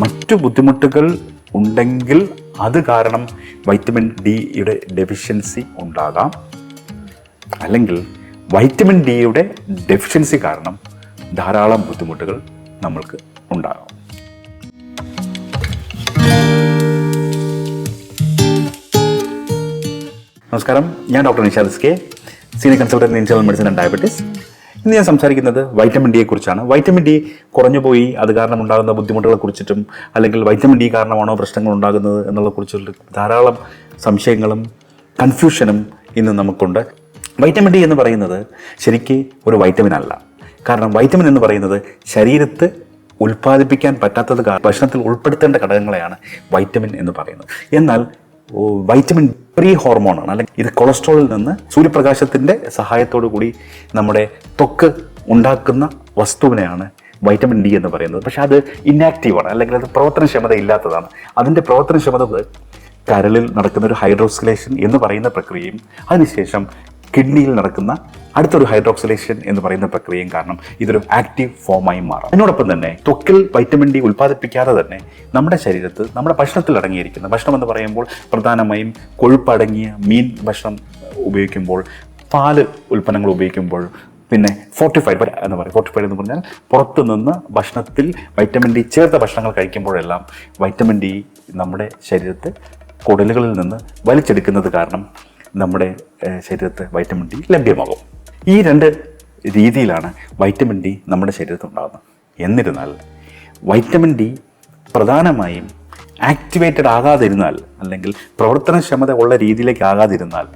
മറ്റു ബുദ്ധിമുട്ടുകൾ ഉണ്ടെങ്കിൽ അത് കാരണം വൈറ്റമിൻ ഡിയുടെ ഡെഫിഷ്യൻസി ഉണ്ടാകാം. അല്ലെങ്കിൽ വൈറ്റമിൻ ഡിയുടെ ഡെഫിഷ്യൻസി കാരണം ധാരാളം ബുദ്ധിമുട്ടുകൾ നമ്മൾക്ക് ഉണ്ടാകാം. നമസ്കാരം. ഞാൻ doctor Nishad S K senior consultant in medicine and diabetes ഇന്ന് ഞാൻ സംസാരിക്കുന്നത് വൈറ്റമിൻ ഡിയെ കുറിച്ചാണ്. വൈറ്റമിൻ ഡി കുറഞ്ഞു പോയി അത് കാരണം ഉണ്ടാകുന്ന ബുദ്ധിമുട്ടുകളെ കുറിച്ചിട്ടും അല്ലെങ്കിൽ വൈറ്റമിൻ ഡി കാരണമാണോ പ്രശ്നങ്ങൾ ഉണ്ടാകുന്നത് എന്നുള്ള കുറിച്ചുള്ള ധാരാളം സംശയങ്ങളും കൺഫ്യൂഷനും ഇന്ന് നമുക്കുണ്ട്. വൈറ്റമിൻ ഡി എന്ന് പറയുന്നത് ശരിക്ക് ഒരു വൈറ്റമിൻ അല്ല. കാരണം വൈറ്റമിൻ എന്ന് പറയുന്നത് ശരീരത്ത് ഉൽപ്പാദിപ്പിക്കാൻ പറ്റാത്തത് ഭക്ഷണത്തിൽ ഉൾപ്പെടുത്തേണ്ട ഘടകങ്ങളെയാണ് വൈറ്റമിൻ എന്ന് പറയുന്നത്. എന്നാൽ വൈറ്റമിൻ പ്രീ ഹോർമോണാണ് അല്ലെങ്കിൽ ഇത് കൊളസ്ട്രോളിൽ നിന്ന് സൂര്യപ്രകാശത്തിന്റെ സഹായത്തോടു കൂടി നമ്മുടെ ത്വക്ക് ഉണ്ടാക്കുന്ന വസ്തുവിനെയാണ് വൈറ്റമിൻ ഡി എന്ന് പറയുന്നത്. പക്ഷേ അത് ഇന്നാക്റ്റീവാണ് അല്ലെങ്കിൽ അത് പ്രവർത്തനക്ഷമത ഇല്ലാത്തതാണ്. അതിന്റെ പ്രവർത്തനക്ഷമത കരളിൽ നടക്കുന്ന ഒരു ഹൈഡ്രോസ്കലേഷൻ എന്ന് പറയുന്ന പ്രക്രിയയും അതിനുശേഷം കിഡ്നിയിൽ നടക്കുന്ന അടുത്തൊരു ഹൈഡ്രോക്സിലേഷൻ എന്ന് പറയുന്ന പ്രക്രിയയും കാരണം ഇതൊരു ആക്റ്റീവ് ഫോമായി മാറാം. അതിനോടൊപ്പം തന്നെ ത്വക്കിൽ വൈറ്റമിൻ ഡി ഉൽപ്പാദിപ്പിക്കാതെ തന്നെ നമ്മുടെ ശരീരത്ത് നമ്മുടെ ഭക്ഷണത്തിൽ അടങ്ങിയിരിക്കുന്ന ഭക്ഷണം എന്ന് പറയുമ്പോൾ പ്രധാനമായും കൊഴുപ്പടങ്ങിയ മീൻ ഭക്ഷണം ഉപയോഗിക്കുമ്പോൾ പാൽ ഉൽപ്പന്നങ്ങൾ ഉപയോഗിക്കുമ്പോൾ പിന്നെ ഫോർട്ടിഫൈഡ് എന്ന് പറയും. ഫോർട്ടിഫൈഡ് എന്ന് പറഞ്ഞാൽ പുറത്തു നിന്ന് ഭക്ഷണത്തിൽ വൈറ്റമിൻ ഡി ചേർത്ത ഭക്ഷണങ്ങൾ കഴിക്കുമ്പോഴെല്ലാം വൈറ്റമിൻ ഡി നമ്മുടെ ശരീരത്തെ കുടലുകളിൽ നിന്ന് വലിച്ചെടുക്കുന്നത് കാരണം നമ്മുടെ ശരീരത്ത് വൈറ്റമിൻ ഡി ലഭ്യമാകും. ഈ രണ്ട് രീതിയിലാണ് വൈറ്റമിൻ ഡി നമ്മുടെ ശരീരത്തിൽ ഉണ്ടാകുന്നത്. എന്നിരുന്നാൽ വൈറ്റമിൻ ഡി പ്രധാനമായും ആക്ടിവേറ്റഡ് ആകാതിരുന്നാൽ അല്ലെങ്കിൽ പ്രവർത്തനക്ഷമത ഉള്ള രീതിയിലേക്ക് ആകാതിരുന്നാൽ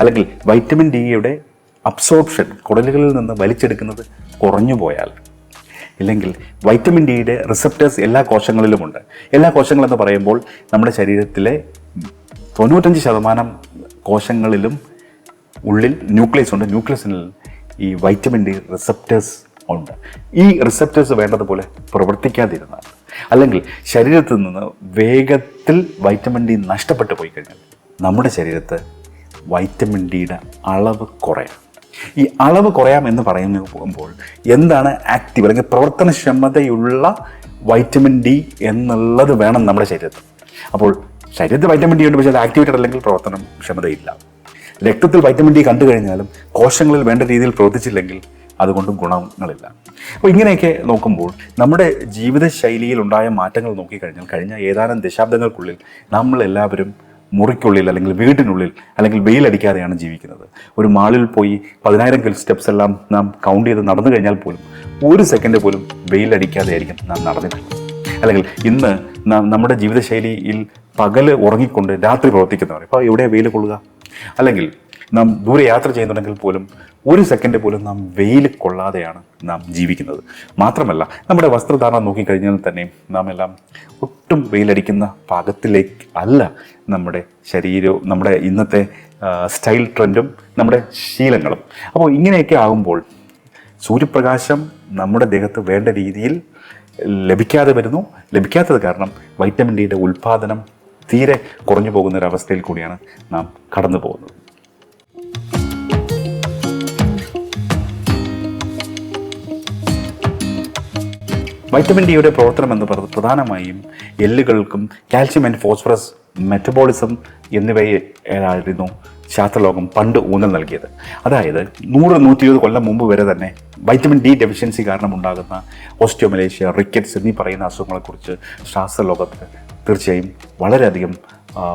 അല്ലെങ്കിൽ വൈറ്റമിൻ ഡിയുടെ അബ്സോർപ്ഷൻ കുടലുകളിൽ നിന്ന് വലിച്ചെടുക്കുന്നത് കുറഞ്ഞു പോയാൽ ഇല്ലെങ്കിൽ വൈറ്റമിൻ ഡിയുടെ റിസപ്റ്റേഴ്സ് എല്ലാ കോശങ്ങളിലുമുണ്ട്. എല്ലാ കോശങ്ങളെന്ന് പറയുമ്പോൾ നമ്മുടെ ശരീരത്തിലെ തൊണ്ണൂറ്റഞ്ച് ശതമാനം കോശങ്ങളിലും ഉള്ളിൽ ന്യൂക്ലിയസ് ഉണ്ട്. ന്യൂക്ലിയസിൽ ഈ വൈറ്റമിൻ ഡി റിസപ്റ്റേഴ്സ് ഉണ്ട്. ഈ റിസപ്റ്റേഴ്സ് വേണ്ടതുപോലെ പ്രവർത്തിക്കാതിരുന്നാൽ അല്ലെങ്കിൽ ശരീരത്തിൽ നിന്ന് വേഗത്തിൽ വൈറ്റമിൻ ഡി നഷ്ടപ്പെട്ടു പോയി കഴിഞ്ഞാൽ നമ്മുടെ ശരീരത്ത് വൈറ്റമിൻ ഡിയുടെ അളവ് കുറയാം. ഈ അളവ് കുറയാം എന്ന് പറയുന്ന പോകുമ്പോൾ എന്താണ് ആക്റ്റീവ് അല്ലെങ്കിൽ പ്രവർത്തനക്ഷമതയുള്ള വൈറ്റമിൻ ഡി എന്നുള്ളത് വേണം നമ്മുടെ ശരീരത്തിൽ. അപ്പോൾ ശരീരത്തിൽ വൈറ്റമിൻ ഡി ഉണ്ട്? പക്ഷേ അത് ആക്ടിവേറ്റഡ് അല്ലെങ്കിൽ പ്രവർത്തനം ക്ഷമതയില്ല. രക്തത്തിൽ വൈറ്റമിൻ ഡി കണ്ടു കഴിഞ്ഞാലും കോശങ്ങളിൽ വേണ്ട രീതിയിൽ പ്രവർത്തിച്ചില്ലെങ്കിൽ അതുകൊണ്ടും ഗുണങ്ങളില്ല. അപ്പോൾ ഇങ്ങനെയൊക്കെ നോക്കുമ്പോൾ നമ്മുടെ ജീവിതശൈലിയിൽ ഉണ്ടായ മാറ്റങ്ങൾ നോക്കിക്കഴിഞ്ഞാൽ കഴിഞ്ഞ ഏതാനും ദശാബ്ദങ്ങൾക്കുള്ളിൽ നമ്മൾ എല്ലാവരും മുറിക്കുള്ളിൽ അല്ലെങ്കിൽ വീട്ടിനുള്ളിൽ അല്ലെങ്കിൽ വെയിലടിക്കാതെയാണ് ജീവിക്കുന്നത്. ഒരു മാളിൽ പോയി പതിനായിരം കിലോ സ്റ്റെപ്സ് എല്ലാം നാം കൗണ്ട് ചെയ്ത് നടന്നു കഴിഞ്ഞാൽ പോലും ഒരു സെക്കൻഡ് പോലും വെയിലടിക്കാതെ ആയിരിക്കും നാം നടന്നിട്ടുള്ളത്. അല്ലെങ്കിൽ ഇന്ന് നമ്മുടെ ജീവിതശൈലിയിൽ പകൽ ഉറങ്ങിക്കൊണ്ട് രാത്രി പ്രവർത്തിക്കുന്നവർ ഇപ്പോൾ എവിടെ വെയിൽ കൊള്ളുക? അല്ലെങ്കിൽ നാം ദൂരെ യാത്ര ചെയ്യുന്നുണ്ടെങ്കിൽ പോലും ഒരു സെക്കൻഡ് പോലും നാം വെയിൽ കൊള്ളാതെയാണ് നാം ജീവിക്കുന്നത്. മാത്രമല്ല നമ്മുടെ വസ്ത്രധാരണം നോക്കിക്കഴിഞ്ഞാൽ തന്നെ നാം എല്ലാം ഒട്ടും വെയിലടിക്കുന്ന പാകത്തിലേക്ക് അല്ല നമ്മുടെ ശരീരവും നമ്മുടെ ഇന്നത്തെ സ്റ്റൈൽ ട്രെൻഡും നമ്മുടെ ശീലങ്ങളും. അപ്പോൾ ഇങ്ങനെയൊക്കെ ആകുമ്പോൾ സൂര്യപ്രകാശം നമ്മുടെ ദേഹത്ത് വേണ്ട രീതിയിൽ ലഭിക്കാതെ വരുന്നു. ലഭിക്കാത്തത് കാരണം വൈറ്റമിൻ ഡിയുടെ ഉൽപ്പാദനം തീരെ കുറഞ്ഞു പോകുന്ന ഒരു അവസ്ഥയിൽ കൂടിയാണ് നാം കടന്നു പോകുന്നത്. വൈറ്റമിൻ ഡിയുടെ പ്രവർത്തനം എന്ന് പറയുന്നത് പ്രധാനമായും എല്ലുകൾക്കും കാൽഷ്യം ആൻഡ് ഫോസ്ഫറസ് മെറ്റബോളിസം എന്നിവയെ ആയിരുന്നു ശാസ്ത്രലോകം പണ്ട് ഊന്നൽ നൽകിയത്. അതായത് നൂറ് നൂറ്റി ഇരുപത് കൊല്ലം മുമ്പ് വരെ തന്നെ വൈറ്റമിൻ ഡി ഡെഫിഷ്യൻസി കാരണം ഉണ്ടാകുന്ന ഓസ്റ്റിയോമലേഷ്യ റിക്കറ്റ്സ് എന്നീ പറയുന്ന അസുഖങ്ങളെക്കുറിച്ച് ശാസ്ത്രലോകത്തിന് തീർച്ചയായും വളരെയധികം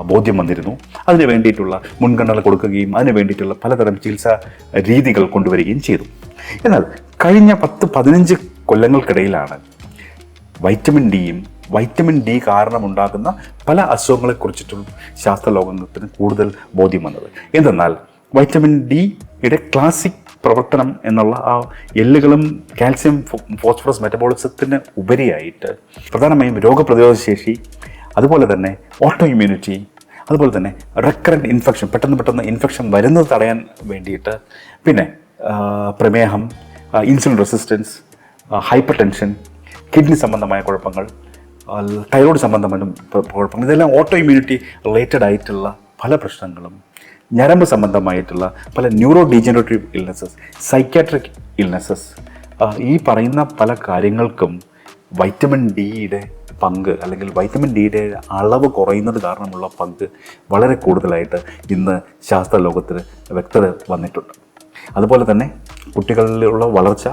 ബോധ്യം വന്നിരുന്നു. അതിന് വേണ്ടിയിട്ടുള്ള മുൻഗണന കൊടുക്കുകയും അതിന് വേണ്ടിയിട്ടുള്ള പലതരം ചികിത്സാ രീതികൾ കൊണ്ടുവരികയും ചെയ്തു. എന്നാൽ കഴിഞ്ഞ പത്ത് പതിനഞ്ച് കൊല്ലങ്ങൾക്കിടയിലാണ് വൈറ്റമിൻ ഡിയും വൈറ്റമിൻ ഡി കാരണമുണ്ടാകുന്ന പല അസുഖങ്ങളെക്കുറിച്ചിട്ടും ശാസ്ത്രലോകത്തിന് കൂടുതൽ ബോധ്യം വന്നത്. എന്തെന്നാൽ വൈറ്റമിൻ ഡിയുടെ ക്ലാസിക് പ്രവർത്തനം എന്നുള്ള ആ എല്ലുകളും കാൽസ്യം ഫോസ്ഫറസ് മെറ്റബോളിസത്തിന് ഉപരിയായിട്ട് പ്രധാനമായും രോഗപ്രതിരോധ ശേഷി അതുപോലെ തന്നെ ഓട്ടോ ഇമ്മ്യൂണിറ്റി അതുപോലെ തന്നെ റെക്കറന്റ് ഇൻഫെക്ഷൻ പെട്ടെന്ന് പെട്ടെന്ന് ഇൻഫെക്ഷൻ വരുന്നത് തടയാൻ വേണ്ടിയിട്ട് പിന്നെ പ്രമേഹം insulin resistance hypertension kidney സംബന്ധമായ കുഴപ്പങ്ങൾ തൈറോയ്ഡ് സംബന്ധമായ കുഴപ്പങ്ങൾ. ഇതെല്ലാം ഓട്ടോ ഇമ്മ്യൂണിറ്റി റിലേറ്റഡ് ആയിട്ടുള്ള പല പ്രശ്നങ്ങളും ഞരമ്പ് സംബന്ധമായിട്ടുള്ള പല neurodegenerative illnesses psychiatric illnesses ഈ പറയുന്ന പല കാര്യങ്ങൾക്കും വൈറ്റമിൻ ഡിയുടെ പങ്ക് അല്ലെങ്കിൽ വൈറ്റമിൻ ഡിയുടെ അളവ് കുറയുന്നത് കാരണമുള്ള പങ്ക് വളരെ കൂടുതലായിട്ട് ഇന്ന് ശാസ്ത്ര ലോകത്തിൽ വ്യക്തത വന്നിട്ടുണ്ട്. അതുപോലെ തന്നെ കുട്ടികളിലുള്ള വളർച്ച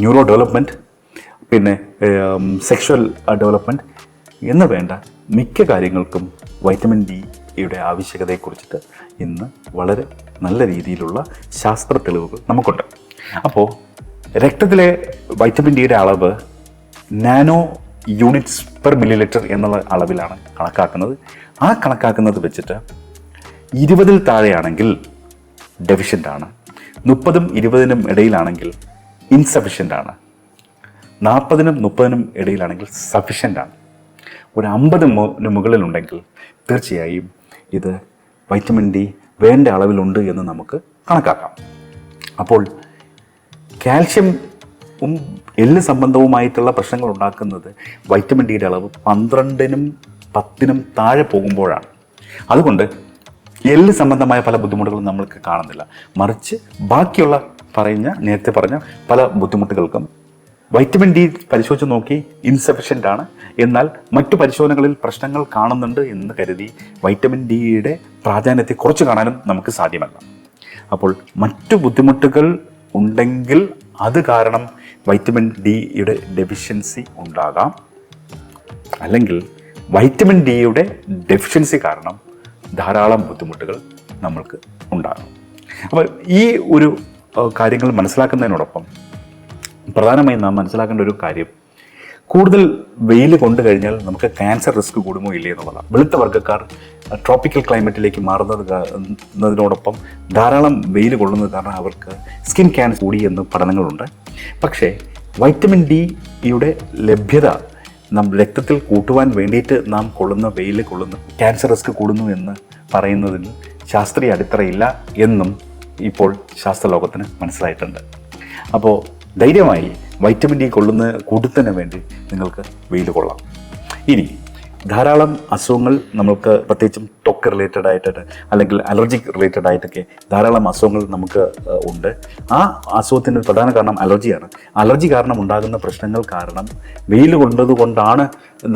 ന്യൂറോ ഡെവലപ്മെന്റ് പിന്നെ സെക്ഷൽ ഡെവലപ്മെന്റ് എന്ന് വേണ്ട മിക്ക കാര്യങ്ങൾക്കും വൈറ്റമിൻ ഡിയുടെ ആവശ്യകതയെക്കുറിച്ചിട്ട് ഇന്ന് വളരെ നല്ല രീതിയിലുള്ള ശാസ്ത്ര തെളിവുകൾ നമുക്കുണ്ട്. അപ്പോൾ രക്തത്തിലെ വൈറ്റമിൻ ഡിയുടെ അളവ് nano units per millilitre എന്നുള്ള അളവിലാണ് കണക്കാക്കുന്നത്. ആ കണക്കാക്കുന്നത് വെച്ചിട്ട് ഇരുപതിൽ താഴെയാണെങ്കിൽ ഡെഫിഷ്യന്റ് ആണ്. മുപ്പതും ഇരുപതിനും ഇടയിലാണെങ്കിൽ ഇൻസഫിഷ്യന്റ് ആണ്. നാൽപ്പതിനും മുപ്പതിനും ഇടയിലാണെങ്കിൽ സഫിഷ്യന്റ് ആണ്. ഒരു അമ്പത് മുകളിലുണ്ടെങ്കിൽ തീർച്ചയായും ഇത് വൈറ്റമിൻ ഡി വേണ്ട അളവിലുണ്ട് എന്ന് നമുക്ക് കണക്കാക്കാം. അപ്പോൾ കാൽഷ്യം ഉം എല്ല് സംബന്ധവുമായിട്ടുള്ള പ്രശ്നങ്ങൾ ഉണ്ടാക്കുന്നത് വൈറ്റമിൻ ഡിയുടെ അളവ് പന്ത്രണ്ടിനും പത്തിനും താഴെ പോകുമ്പോഴാണ്. അതുകൊണ്ട് എല്ല് സംബന്ധമായ പല ബുദ്ധിമുട്ടുകളും നമ്മൾക്ക് കാണുന്നില്ല. മറിച്ച് ബാക്കിയുള്ള പറഞ്ഞ നേരത്തെ പറഞ്ഞ പല ബുദ്ധിമുട്ടുകൾക്കും വൈറ്റമിൻ ഡി പരിശോധിച്ച് നോക്കി ഇൻസഫിഷ്യന്റ് ആണ്. എന്നാൽ മറ്റു പരിശോധനകളിൽ പ്രശ്നങ്ങൾ കാണുന്നുണ്ട് എന്ന് കരുതി വൈറ്റമിൻ ഡിയുടെ പ്രാധാന്യത്തെ കുറച്ച് കാണാനും നമുക്ക് സാധ്യമല്ല. അപ്പോൾ മറ്റു ബുദ്ധിമുട്ടുകൾ ഉണ്ടെങ്കിൽ അത് കാരണം വൈറ്റമിൻ ഡിയുടെ ഡെഫിഷ്യൻസി ഉണ്ടാകാം. അല്ലെങ്കിൽ വൈറ്റമിൻ ഡിയുടെ ഡെഫിഷ്യൻസി കാരണം ധാരാളം ബുദ്ധിമുട്ടുകൾ നമ്മൾക്ക് ഉണ്ടാകും. അപ്പോൾ ഈ ഒരു കാര്യങ്ങൾ മനസ്സിലാക്കുന്നതിനോടൊപ്പം പ്രധാനമായും നാം മനസ്സിലാക്കേണ്ട ഒരു കാര്യം കൂടുതൽ വെയിൽ കൊണ്ടു കഴിഞ്ഞാൽ നമുക്ക് ക്യാൻസർ റിസ്ക് കൂടുമോ ഇല്ലേ എന്നുള്ളതാണ്. വെളുത്ത വർഗക്കാർ ട്രോപ്പിക്കൽ ക്ലൈമറ്റിലേക്ക് മാറുന്നതിനോടൊപ്പം ധാരാളം വെയിൽ കൊള്ളുന്നത് കാരണം അവർക്ക് സ്കിൻ ക്യാൻസർ കൂടി എന്ന് പഠനങ്ങളുണ്ട്. പക്ഷേ വൈറ്റമിൻ ഡിയുടെ ലഭ്യത നാം രക്തത്തിൽ കൂട്ടുവാൻ വേണ്ടിയിട്ട് നാം കൊള്ളുന്ന വെയിൽ കൊള്ളുന്ന ക്യാൻസർ റിസ്ക് കൂടുന്നു എന്ന് പറയുന്നതിൽ ശാസ്ത്രീയ അടിത്തറയില്ല എന്നും ഇപ്പോൾ ശാസ്ത്രലോകത്തിന് മനസ്സിലായിട്ടുണ്ട്. അപ്പോൾ ധൈര്യമായി വൈറ്റമിൻ ഡി കൊള്ളുന്ന കൂട്ടത്തിന് വേണ്ടി നിങ്ങൾക്ക് വെയിൽ കൊള്ളാം. ഇനി ധാരാളം അസുഖങ്ങൾ നമുക്ക് പ്രത്യേകിച്ചും ത്വക്ക് റിലേറ്റഡ് ആയിട്ട് അല്ലെങ്കിൽ അലർജിക് റിലേറ്റഡ് ആയിട്ടൊക്കെ ധാരാളം അസുഖങ്ങൾ നമുക്ക് ഉണ്ട്. ആ അസുഖത്തിന്റെ പ്രധാന കാരണം അലർജിയാണ് അലർജി കാരണം ഉണ്ടാകുന്ന പ്രശ്നങ്ങൾ കാരണം വെയിൽ കൊണ്ടത് കൊണ്ടാണ്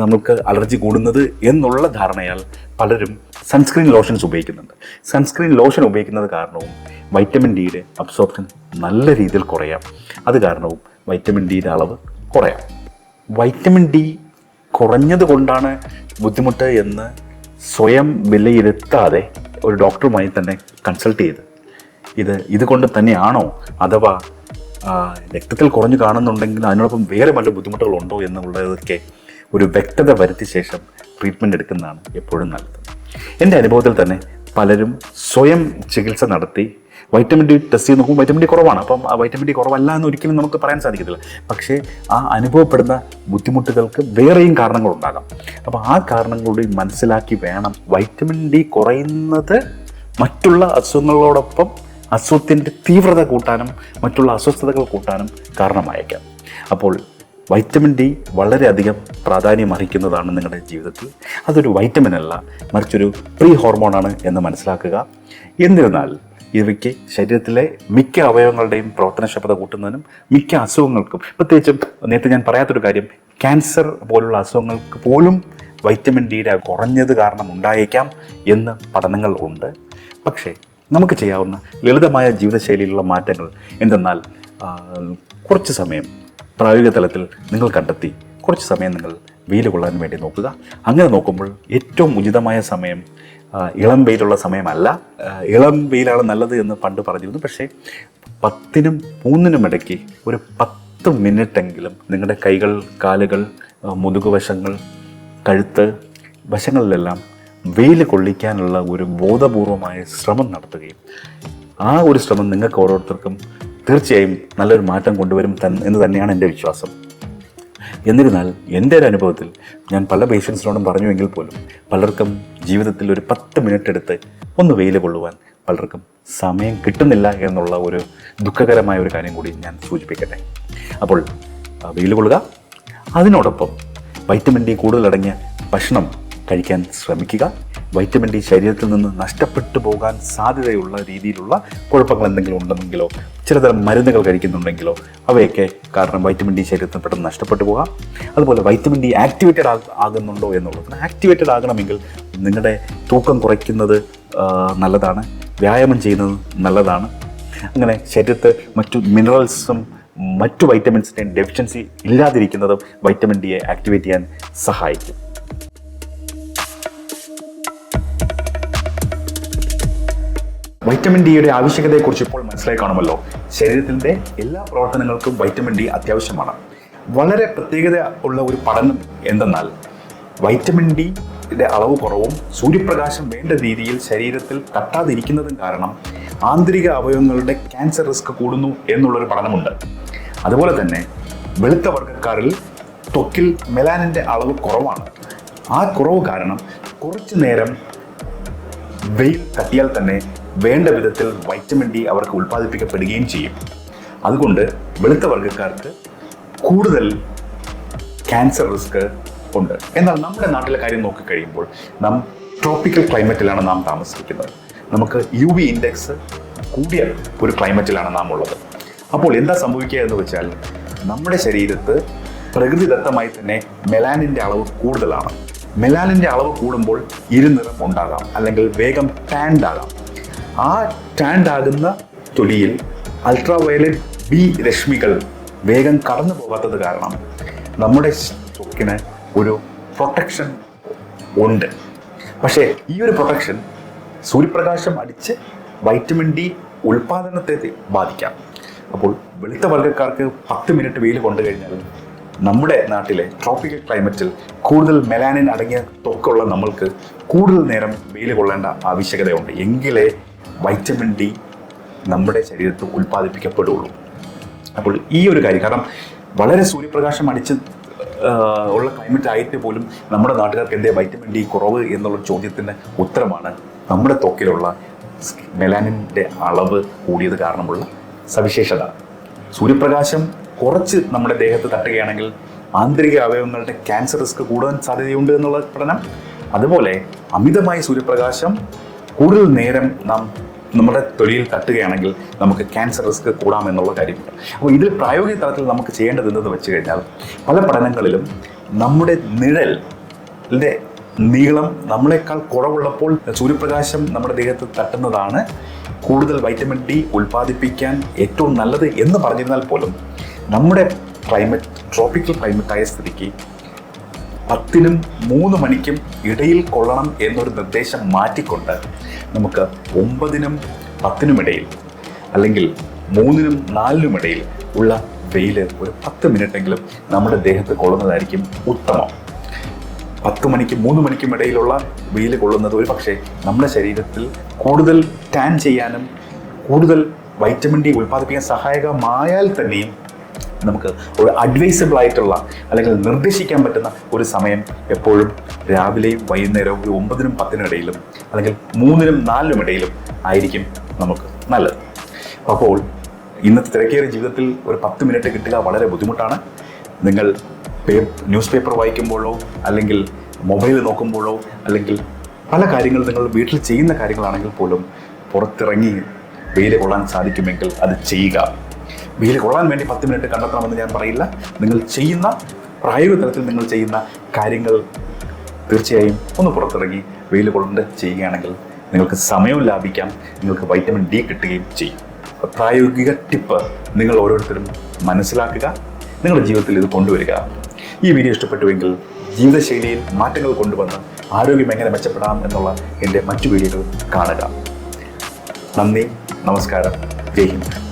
നമുക്ക് അലർജി കൂടുന്നത് എന്നുള്ള ധാരണയാൽ പലരും സൺസ്ക്രീൻ ലോഷൻസ് ഉപയോഗിക്കുന്നുണ്ട്. സൺസ്ക്രീൻ ലോഷൻ ഉപയോഗിക്കുന്നത് കാരണവും വൈറ്റമിൻ ഡിയുടെ അബ്സോർപ്ഷൻ നല്ല രീതിയിൽ കുറയാം. അത് കാരണവും വൈറ്റമിൻ ഡിയുടെ അളവ് കുറയാം. വൈറ്റമിൻ ഡി കുറഞ്ഞത് കൊണ്ടാണ് ബുദ്ധിമുട്ട് എന്ന് സ്വയം വിലയിരുത്താതെ ഒരു ഡോക്ടറുമായി തന്നെ കൺസൾട്ട് ചെയ്ത്. ഇത് ഇതുകൊണ്ട് തന്നെയാണോ അഥവാ രക്തത്തിൽ കുറഞ്ഞു കാണുന്നുണ്ടെങ്കിൽ അതിനോടൊപ്പം വേറെ വല്ല ബുദ്ധിമുട്ടുകളുണ്ടോ എന്നുള്ളതൊക്കെ ഒരു വ്യക്തത വരുത്തിയ ശേഷം ട്രീറ്റ്മെന്റ് എടുക്കുന്നതാണ് എപ്പോഴും നല്ലത്. എന്റെ അനുഭവത്തിൽ തന്നെ പലരും സ്വയം ചികിത്സ നടത്തി വൈറ്റമിൻ ഡി ടെസ്റ്റ് ചെയ്ത് നോക്കുമ്പോൾ വൈറ്റമിൻ ഡി കുറവാണ്. അപ്പം വൈറ്റമിൻ ഡി കുറവല്ല എന്ന് ഒരിക്കലും നമുക്ക് പറയാൻ സാധിക്കത്തില്ല. പക്ഷേ ആ അനുഭവപ്പെടുന്ന ബുദ്ധിമുട്ടുകൾക്ക് വേറെയും കാരണങ്ങളുണ്ടാകാം അപ്പോൾ ആ കാരണങ്ങളൂടെ മനസ്സിലാക്കി വേണം വൈറ്റമിൻ ഡി കുറയുന്നത് മറ്റുള്ള അസുഖങ്ങളോടൊപ്പം അസുഖത്തിന്റെ തീവ്രത കൂട്ടാനും മറ്റുള്ള അസ്വസ്ഥതകൾ കൂട്ടാനും കാരണമായേക്കാം. അപ്പോൾ വൈറ്റമിൻ ഡി വളരെയധികം പ്രാധാന്യം അർഹിക്കുന്നതാണ് നിങ്ങളുടെ ജീവിതത്തിൽ. അതൊരു വൈറ്റമിൻ അല്ല മറിച്ചൊരു പ്രീ ഹോർമോണാണ് എന്ന് മനസ്സിലാക്കുക. എന്നിരുന്നാൽ ഇവയ്ക്ക് ശരീരത്തിലെ മിക്ക അവയവങ്ങളുടെയും പ്രവർത്തനക്ഷമത കൂട്ടുന്നതിനും മിക്ക അസുഖങ്ങൾക്കും പ്രത്യേകിച്ചും നേരത്തെ ഞാൻ പറയാത്തൊരു കാര്യം ക്യാൻസർ പോലുള്ള അസുഖങ്ങൾക്ക് പോലും വൈറ്റമിൻ ഡിയുടെ കുറഞ്ഞത് കാരണം ഉണ്ടായേക്കാം എന്ന് പഠനങ്ങൾ ഉണ്ട്. പക്ഷേ നമുക്ക് ചെയ്യാവുന്ന ലളിതമായ ജീവിതശൈലിയിലുള്ള മാറ്റങ്ങൾ എന്തെന്നാൽ കുറച്ച് സമയം പ്രായോഗിക തലത്തിൽ നിങ്ങൾ കണ്ടെത്തി കുറച്ച് സമയം നിങ്ങൾ വെയിൽ കൊള്ളാൻ വേണ്ടി നോക്കുക. അങ്ങനെ നോക്കുമ്പോൾ ഏറ്റവും ഉചിതമായ സമയം ഇളം വെയിലുള്ള സമയമല്ല. ഇളം വെയിലാണ് നല്ലത് എന്ന് പണ്ട് പറഞ്ഞിരുന്നു. പക്ഷേ പത്തിനും മൂന്നിനും ഇടയ്ക്ക് ഒരു പത്ത് മിനിറ്റെങ്കിലും നിങ്ങളുടെ കൈകൾ കാലുകൾ മുതുകുവശങ്ങൾ കഴുത്ത് വശങ്ങളിലെല്ലാം വെയിൽ കൊള്ളിക്കാനുള്ള ഒരു ബോധപൂർവമായ ശ്രമം നടത്തുകയും ആ ഒരു ശ്രമം നിങ്ങൾക്ക് ഓരോരുത്തർക്കും തീർച്ചയായും നല്ലൊരു മാറ്റം കൊണ്ടുവരും എന്ന് തന്നെയാണ് എന്റെ വിശ്വാസം. എന്നിരുന്നാൽ എന്റെ ഒരു അനുഭവത്തിൽ ഞാൻ പല പേഷ്യൻസിനോടും പറഞ്ഞുവെങ്കിൽ പോലും പലർക്കും ജീവിതത്തിൽ ഒരു പത്ത് മിനിറ്റ് എടുത്ത് ഒന്ന് വെയിൽ കൊള്ളുവാൻ പലർക്കും സമയം കിട്ടുന്നില്ല എന്നുള്ള ഒരു ദുഃഖകരമായ ഒരു കാര്യം കൂടി ഞാൻ സൂചിപ്പിക്കട്ടെ. അപ്പോൾ വെയിൽ കൊള്ളുക. അതിനോടൊപ്പം വൈറ്റമിൻ ഡി കൂടുതലടങ്ങിയ ഭക്ഷണം കഴിക്കാൻ ശ്രമിക്കുക. വൈറ്റമിൻ ഡി ശരീരത്തിൽ നിന്ന് നഷ്ടപ്പെട്ടു പോകാൻ സാധ്യതയുള്ള രീതിയിലുള്ള കുഴപ്പങ്ങൾ എന്തെങ്കിലും ഉണ്ടെന്നെങ്കിലോ ചിലതരം മരുന്നുകൾ കഴിക്കുന്നുണ്ടെങ്കിലോ അവയൊക്കെ കാരണം വൈറ്റമിൻ ഡി ശരീരത്തിൽ പെട്ടെന്ന് നഷ്ടപ്പെട്ടു പോകാം. അതുപോലെ വൈറ്റമിൻ ഡി ആക്ടിവേറ്റഡ് ആകുന്നുണ്ടോ എന്നുള്ളത്. ആക്ടിവേറ്റഡ് ആകണമെങ്കിൽ നിങ്ങളുടെ തൂക്കം കുറയ്ക്കുന്നത് നല്ലതാണ്. വ്യായാമം ചെയ്യുന്നത് നല്ലതാണ്. അങ്ങനെ ശരീരത്ത് മറ്റു മിനറൽസും മറ്റു വൈറ്റമിൻസിന്റെയും ഡെഫിഷ്യൻസി ഇല്ലാതിരിക്കുന്നതും വൈറ്റമിൻ ഡിയെ ആക്ടിവേറ്റ് ചെയ്യാൻ സഹായിക്കും. വൈറ്റമിൻ ഡിയുടെ ആവശ്യകതയെക്കുറിച്ച് ഇപ്പോൾ മനസ്സിലായി കാണുമല്ലോ. ശരീരത്തിന്റെ എല്ലാ പ്രവർത്തനങ്ങൾക്കും വൈറ്റമിൻ ഡി അത്യാവശ്യമാണ്. വളരെ പ്രത്യേകത ഉള്ള ഒരു പഠനം എന്തെന്നാൽ വൈറ്റമിൻ ഡിയുടെ അളവ് കുറവും സൂര്യപ്രകാശം വേണ്ട രീതിയിൽ ശരീരത്തിൽ തട്ടാതിരിക്കുന്നതും കാരണം ആന്തരിക അവയവങ്ങളുടെ ക്യാൻസർ റിസ്ക് കൂടുന്നു എന്നുള്ളൊരു പഠനമുണ്ട്. അതുപോലെ തന്നെ വെളുത്ത വർഗക്കാരിൽ ത്വക്കിൽ മെലാനിന്റെ അളവ് കുറവാണ്. ആ കുറവ് കാരണം കുറച്ചു നേരം വെയിൽ തട്ടിയാൽ തന്നെ വേണ്ട വിധത്തിൽ വൈറ്റമിൻ ഡി അവർക്ക് ഉൽപ്പാദിപ്പിക്കപ്പെടുകയും ചെയ്യും. അതുകൊണ്ട് വെളുത്ത വർഗക്കാർക്ക് കൂടുതൽ ക്യാൻസർ റിസ്ക് ഉണ്ട്. എന്നാൽ നമ്മുടെ നാട്ടിലെ കാര്യം നോക്കിക്കഴിയുമ്പോൾ നാം ട്രോപ്പിക്കൽ ക്ലൈമറ്റിലാണ് നാം താമസിക്കുന്നത്. നമുക്ക് യു വി ഇൻഡെക്സ് കൂടിയ ഒരു ക്ലൈമറ്റിലാണ് നാം ഉള്ളത്. അപ്പോൾ എന്താ സംഭവിക്കുക എന്ന് വെച്ചാൽ നമ്മുടെ ശരീരത്ത് പ്രകൃതിദത്തമായി തന്നെ മെലാനിന്റെ അളവ് കൂടുതലാണ്. മെലാനിന്റെ അളവ് കൂടുമ്പോൾ ഇരുനിറം ഉണ്ടാകാം. അല്ലെങ്കിൽ വേഗം ടാൻഡ് ആകാം. ആ ടാൻഡ് ആകുന്ന തൊലിയിൽ അൾട്രാ വയലറ്റ് ബി രശ്മികൾ വേഗം കടന്നു പോകാത്തത് കാരണം നമ്മുടെ ത്വക്കിന് ഒരു പ്രൊട്ടക്ഷൻ ഉണ്ട്. പക്ഷേ ഈ ഒരു പ്രൊട്ടക്ഷൻ സൂര്യപ്രകാശം അടിച്ച് വൈറ്റമിൻ ഡി ഉൽപാദനത്തെ ബാധിക്കാം. അപ്പോൾ വെളുത്ത വർഗക്കാർക്ക് പത്ത് മിനിറ്റ് വെയിൽ കൊണ്ടു കഴിഞ്ഞാൽ നമ്മുടെ നാട്ടിലെ ട്രോപ്പിക്കൽ ക്ലൈമറ്റിൽ കൂടുതൽ മെലാനിൻ അടങ്ങിയ തൊക്കുള്ള നമ്മൾക്ക് കൂടുതൽ നേരം വെയിൽ കൊള്ളേണ്ട ആവശ്യകതയുണ്ട്. എങ്കിലേ വൈറ്റമിൻ ഡി നമ്മുടെ ശരീരത്തിൽ ഉൽപ്പാദിപ്പിക്കപ്പെടുള്ളൂ. അപ്പോൾ ഈ ഒരു കാര്യം കാരണം വളരെ സൂര്യപ്രകാശം അടിച്ച് ഉള്ള ക്ലൈമറ്റ് ആയിട്ട് പോലും നമ്മുടെ നാട്ടുകാർക്ക് എന്തേ വൈറ്റമിൻ ഡി കുറവ് എന്നുള്ള ചോദ്യത്തിന് ഉത്തരമാണ് നമ്മുടെ ത്വക്കിലുള്ള മെലാനിന്റെ അളവ് കൂടിയത് കാരണമുള്ള സവിശേഷത. സൂര്യപ്രകാശം കുറച്ച് നമ്മുടെ ദേഹത്ത് തട്ടുകയാണെങ്കിൽ ആന്തരിക അവയവങ്ങളുടെ ക്യാൻസർ റിസ്ക് കൂടാൻ സാധ്യതയുണ്ട് എന്നുള്ള പഠനം. അതുപോലെ അമിതമായ സൂര്യപ്രകാശം കൂടുതൽ നേരം നാം നമ്മുടെ തൊലിയിൽ തട്ടുകയാണെങ്കിൽ നമുക്ക് ക്യാൻസർ റിസ്ക് കൂടാമെന്നുള്ള കാര്യമുണ്ട്. അപ്പോൾ ഇതിൽ പ്രായോഗിക തലത്തിൽ നമുക്ക് ചെയ്യേണ്ടത് എന്തെന്ന് വെച്ച് കഴിഞ്ഞാൽ പല പഠനങ്ങളിലും നമ്മുടെ നിഴലിന്റെ നീളം നമ്മളെക്കാൾ കുറവുള്ളപ്പോൾ സൂര്യപ്രകാശം നമ്മുടെ ദേഹത്ത് തട്ടുന്നതാണ് കൂടുതൽ വൈറ്റമിൻ ഡി ഉൽപ്പാദിപ്പിക്കാൻ ഏറ്റവും നല്ലത് എന്ന് പറഞ്ഞിരുന്നാൽ പോലും നമ്മുടെ ക്ലൈമറ്റ് ട്രോപ്പിക്കൽ ക്ലൈമറ്റായ സ്ഥിതിക്ക് പത്തിനും മൂന്ന് മണിക്കും ഇടയിൽ കൊള്ളണം എന്നൊരു നിർദ്ദേശം മാറ്റിക്കൊണ്ട് നമുക്ക് ഒമ്പതിനും പത്തിനും ഇടയിൽ അല്ലെങ്കിൽ മൂന്നിനും നാലിനും ഇടയിൽ ഉള്ള വെയിൽ ഒരു പത്ത് മിനിറ്റെങ്കിലും നമ്മുടെ ദേഹത്ത് കൊള്ളുന്നതായിരിക്കും ഉത്തമം. പത്ത് മണിക്കും മൂന്ന് മണിക്കും ഇടയിലുള്ള വെയിൽ കൊള്ളുന്നത് ഒരു പക്ഷേ നമ്മുടെ ശരീരത്തിൽ കൂടുതൽ ടാൻ ചെയ്യാനും കൂടുതൽ വൈറ്റമിൻ ഡി ഉൽപ്പാദിപ്പിക്കാൻ സഹായകമായാൽ തന്നെയും നമുക്ക് ഒരു അഡ്വൈസബിൾ ആയിട്ടുള്ള അല്ലെങ്കിൽ നിർദ്ദേശിക്കാൻ പറ്റുന്ന ഒരു സമയം എപ്പോഴും രാവിലെയും വൈകുന്നേരവും ഒരു ഒമ്പതിനും പത്തിനും ഇടയിലും അല്ലെങ്കിൽ മൂന്നിനും നാലിനും ഇടയിലും ആയിരിക്കും നമുക്ക് നല്ലത്. അപ്പോൾ ഇന്നത്തെ തിരക്കേറിയ ജീവിതത്തിൽ ഒരു പത്ത് മിനിറ്റ് കിട്ടുക വളരെ ബുദ്ധിമുട്ടാണ്. നിങ്ങൾ ന്യൂസ് പേപ്പർ വായിക്കുമ്പോഴോ അല്ലെങ്കിൽ മൊബൈൽ നോക്കുമ്പോഴോ അല്ലെങ്കിൽ പല കാര്യങ്ങൾ നിങ്ങൾ വീട്ടിൽ ചെയ്യുന്ന കാര്യങ്ങളാണെങ്കിൽ പോലും പുറത്തിറങ്ങി വെയിൽ കൊള്ളാൻ സാധിക്കുമെങ്കിൽ അത് ചെയ്യുക. വെയിൽ കൊള്ളാൻ വേണ്ടി പത്ത് മിനിറ്റ് കണ്ടെത്തണമെന്ന് ഞാൻ പറയില്ല. നിങ്ങൾ ചെയ്യുന്ന പ്രായോഗിക തലത്തിൽ നിങ്ങൾ ചെയ്യുന്ന കാര്യങ്ങൾ തീർച്ചയായും ഒന്ന് പുറത്തിറങ്ങി വെയിൽ കൊണ്ട് ചെയ്യുകയാണെങ്കിൽ നിങ്ങൾക്ക് സമയവും ലാഭിക്കാം നിങ്ങൾക്ക് വൈറ്റമിൻ ഡി കിട്ടുകയും ചെയ്യും. പ്രായോഗിക ടിപ്പ് നിങ്ങൾ ഓരോരുത്തരും മനസ്സിലാക്കുക നിങ്ങളുടെ ജീവിതത്തിൽ ഇത് കൊണ്ടുവരിക. ഈ വീഡിയോ ഇഷ്ടപ്പെട്ടുവെങ്കിൽ ജീവിതശൈലിയിൽ മാറ്റങ്ങൾ കൊണ്ടുവന്ന് ആരോഗ്യം എങ്ങനെ മെച്ചപ്പെടാം എന്നുള്ള എന്റെ മറ്റു വീഡിയോകൾ കാണുക. നന്ദി നമസ്കാരം. ജയ് ഹിന്ദ്.